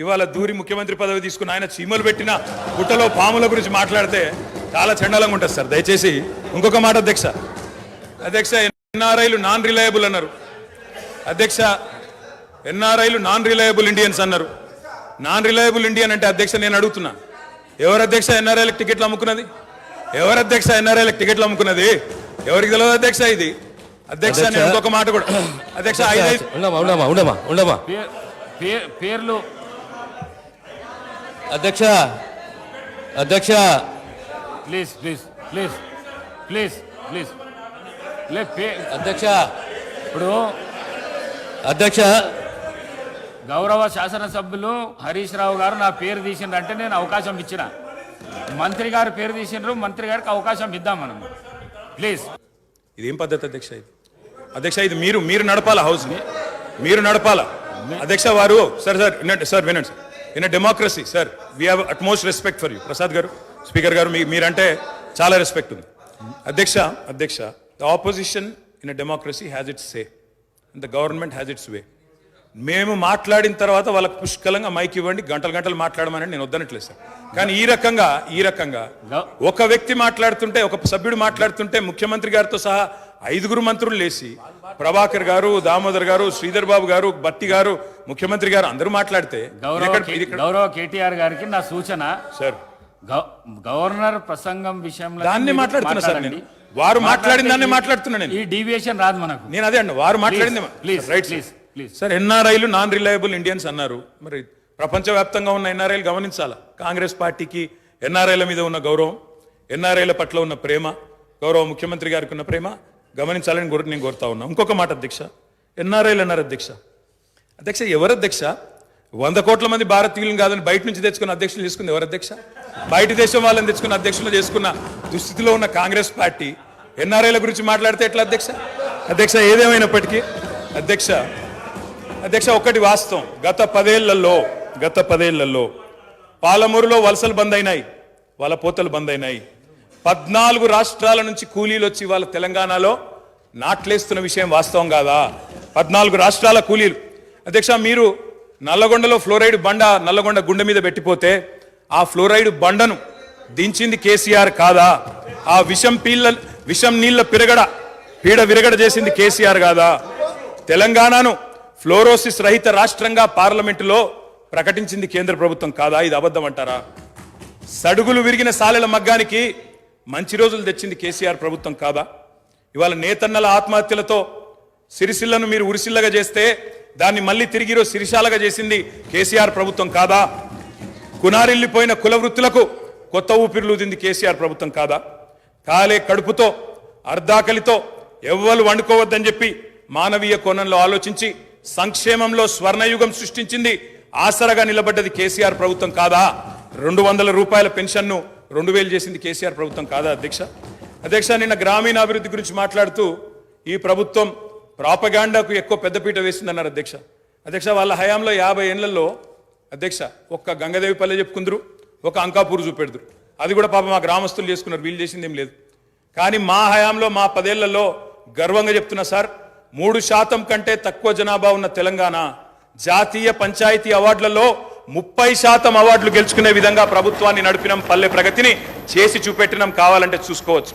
ఇవాళ దూరి ముఖ్యమంత్రి పదవి తీసుకున్న ఆయన చీమలు పెట్టిన పుట్టలో పాముల గురించి మాట్లాడితే చాలా చండాలంగా ఉంటుంది సార్. దయచేసి ఇంకొక మాట అధ్యక్ష. అధ్యక్ష ఎన్ఆర్ఐలు నాన్ రిలయబుల్ అన్నారు. అధ్యక్ష ఎన్ఆర్ఐలు నాన్ రిలయబుల్ ఇండియన్స్ అన్నారు. నాన్ రిలయబుల్ ఇండియన్ అంటే అధ్యక్ష నేను అడుగుతున్నా. ఎవరు అధ్యక్ష ఎన్ఆర్ఐలకు టికెట్లు అమ్ముకున్నది? ఎవరు అధ్యక్ష ఎన్ఆర్ఐలకు టికెట్లు అమ్ముకున్నది? ఎవరికి తెలియదు అధ్యక్ష ఇది? అధ్యక్ష నేను ఇంకొక మాట కూడా. అధ్యక్ష ఐదు ఐదు ఉండమా ఉండమా ఉండమా పేర్లు అధ్యక్ష అధ్యక్ష. Please please please please please. అధ్యక్ష. ఇప్పుడు అధ్యక్ష. గౌరవ శాసనసభ్యులు హరీష్ రావు గారు నా పేరు తీసిండ్రు అంటే నేను అవకాశం ఇచ్చిన. మంత్రి గారు పేరు తీసిండ్రు మంత్రి గారికి అవకాశం ఇద్దాం మనం. ప్లీజ్. ఇదేం పద్ధతి అధ్యక్ష ఇది? అధ్యక్ష ఇది మీరు మీరు నడపాలా హౌస్ని? మీరు నడపాలా? అధ్యక్ష వారు సార్ సార్ వినండి సార్ వినండి sir. In democracy sir we have utmost respect for you Prasad garu speaker garu మీ మీరంటే చాలా రెస్పెక్ట్ ఉంది అధ్యక్ష అధ్యక్ష the opposition in democracy has its say the government has its way మేము మాట్లాడిన తర్వాత వాళ్ళకి పుష్కలంగా మైక్ ఇవ్వండి గంటలు గంటలు మాట్లాడమని నేను వద్దనట్లేదు సార్ కానీ ఈ రకంగా ఈ రకంగా ఒక వ్యక్తి మాట్లాడుతుంటే ఒక సభ్యుడు మాట్లాడుతుంటే ముఖ్యమంత్రి గారితో సహా ఐదుగురు మంత్రులు లేచి ప్రభాకర్ గారు దామోదర్ గారు శ్రీధర్ బాబు గారు బట్టి గారు ముఖ్యమంత్రి గారు అందరూ మాట్లాడితే గౌరవ కేటీఆర్ గారికి నా సూచన. సార్. గవ- గవర్నర్ ప్రసంగం విషయంలో దాన్ని మాట్లాడుతున్నా సార్. నేను. వారు మాట్లాడిన దాన్ని మాట్లాడుతున్నా నేను. ఈ డీవియేషన్ రాదు మనకు. నేను అదే అండి వారు మాట్లాడింది please right please please sir ఎన్ఆర్ఐలు నాన్ రిలయబుల్ ఇండియన్స్ అన్నారు. మరి ప్రపంచవ్యాప్తంగా ఉన్న ఎన్ఆర్ఐలు గమనించాలా? కాంగ్రెస్ పార్టీకి ఎన్ఆర్ఐల మీద ఉన్న గౌరవం ఎన్ఆర్ఐల పట్ల ఉన్న ప్రేమ గౌరవ ముఖ్యమంత్రి గారికి ఉన్న ప్రేమ గమనించాలని కూడా నేను కోరుతా ఉన్నా. ఇంకొక మాట అధ్యక్ష. ఎన్ఆర్ఐలు అన్నారు అధ్యక్ష. అధ్యక్ష ఎవరు అధ్యక్ష? వంద కోట్ల మంది భారతీయులను కాదని బయట నుంచి తెచ్చుకున్న అధ్యక్షులు తీసుకుంది ఎవరు అధ్యక్ష? బయట దేశం వాళ్ళని తెచ్చుకున్న అధ్యక్షులు చేసుకున్న దుస్థితిలో ఉన్న కాంగ్రెస్ పార్టీ ఎన్ఆర్ఐల గురించి మాట్లాడితే ఎట్లా అధ్యక్ష? అధ్యక్ష ఏదేమైనప్పటికీ అధ్యక్ష అధ్యక్ష ఒక్కటి వాస్తవం. గత పదేళ్ళలో గత పదేళ్ళలో పాలమూరులో వలసలు బంద్ అయినాయి. వాళ్ళ పోతలు బంద్ అయినాయి. పద్నాలుగు రాష్ట్రాల నుంచి కూలీలు వచ్చి వాళ్ళ తెలంగాణలో నాట్లేస్తున్న విషయం వాస్తవం కాదా? పద్నాలుగు రాష్ట్రాల కూలీలు. అధ్యక్ష మీరు నల్లగొండలో ఫ్లోరైడ్ బండ నల్లగొండ గుండె మీద పెట్టిపోతే ఆ ఫ్లోరైడ్ బండను దించింది కేసీఆర్ కాదా? ఆ విషం పీళ్ళ విషం నీళ్ళ పిరగడ పీడ విరగడ చేసింది కేసీఆర్ కాదా? తెలంగాణను ఫ్లోరోసిస్ రహిత రాష్ట్రంగా పార్లమెంటులో ప్రకటించింది కేంద్ర ప్రభుత్వం కాదా? ఇది అబద్ధం అంటారా? సడుగులు విరిగిన సాలెల మగ్గానికి మంచి రోజులు తెచ్చింది కేసీఆర్ ప్రభుత్వం కాదా? ఇవాళ నేతన్నల ఆత్మహత్యలతో సిరిసిల్లను మీరు ఉరిసిల్లగా చేస్తే దాన్ని మళ్ళీ తిరిగి సిరిశాలగా చేసింది కేసీఆర్ ప్రభుత్వం కాదా? కునారిల్లిపోయిన కుల వృత్తులకు కొత్త ఊపిరిలుదింది కేసీఆర్ ప్రభుత్వం కాదా? కాలే కడుపుతో అర్ధాకలితో ఎవ్వరు వండుకోవద్దని చెప్పి మానవీయ కోణంలో ఆలోచించి సంక్షేమంలో స్వర్ణయుగం సృష్టించింది ఆసరగా నిలబడ్డది కేసీఆర్ ప్రభుత్వం కాదా? రెండు వందల రూపాయల పెన్షన్ను రెండు వేలు చేసింది కేసీఆర్ ప్రభుత్వం కాదా అధ్యక్ష? అధ్యక్ష నిన్న గ్రామీణాభివృద్ధి గురించి మాట్లాడుతూ ఈ ప్రభుత్వం ప్రాపగాండాకు ఎక్కువ పెద్దపీట వేసిందన్నారు అధ్యక్ష. అధ్యక్ష వాళ్ళ హయాంలో యాభై ఏళ్ళలో అధ్యక్ష ఒక్క గంగదేవి పల్లె చెప్పుకుందరు ఒక అంకాపూర్ చూపెడుదురు. అది కూడా పాప మా గ్రామస్తులు చేసుకున్నారు వీళ్ళు చేసింది ఏం లేదు. కానీ మా హయాంలో మా పదేళ్ళలో గర్వంగా చెప్తున్నా సార్ మూడు శాతం కంటే తక్కువ జనాభా ఉన్న తెలంగాణ జాతీయ పంచాయతీ అవార్డులలో ముప్పై శాతం అవార్డులు గెలుచుకునే విధంగా ప్రభుత్వాన్ని నడిపినాం పల్లె ప్రగతిని చేసి చూపెట్టినాం కావాలంటే చూసుకోవచ్చు.